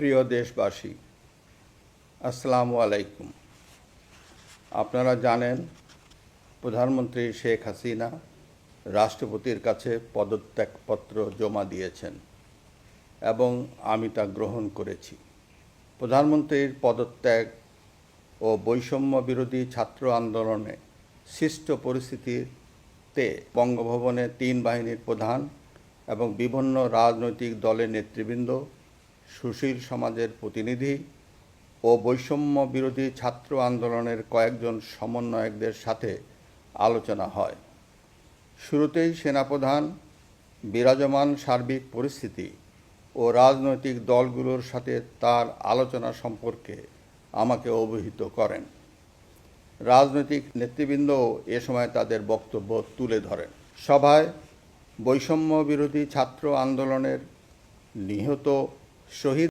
প্রিয় দেশবাসী, আসসালামু আলাইকুম। আপনারা জানেন, প্রধানমন্ত্রী শেখ হাসিনা রাষ্ট্রপতির কাছে পদত্যাগপত্র জমা দিয়েছেন এবং আমি তা গ্রহণ করেছি। প্রধানমন্ত্রীর পদত্যাগ ও বৈষম্য বিরোধী ছাত্র আন্দোলনে সৃষ্ট পরিস্থিতিতে বঙ্গভবনে তিন বাহিনীর প্রধান এবং বিভিন্ন রাজনৈতিক দলের নেতৃবৃন্দ সুশীল সমাজের প্রতিনিধি ও বৈষম্য বিরোধী ছাত্র আন্দোলনের কয়েকজন সমন্বয়কদের সাথে আলোচনা হয়। শুরুতেই সেনাপ্রধান, বিরাজমান সার্বিক পরিস্থিতি ও রাজনৈতিক দলগুলোর সাথে তার আলোচনা সম্পর্কে আমাকে অবহিত করেন। রাজনৈতিক নেতৃবৃন্দও এ সময় তাদের বক্তব্য তুলে ধরেন। সভায় বৈষম্য বিরোধী ছাত্র আন্দোলনের নিহত শহীদ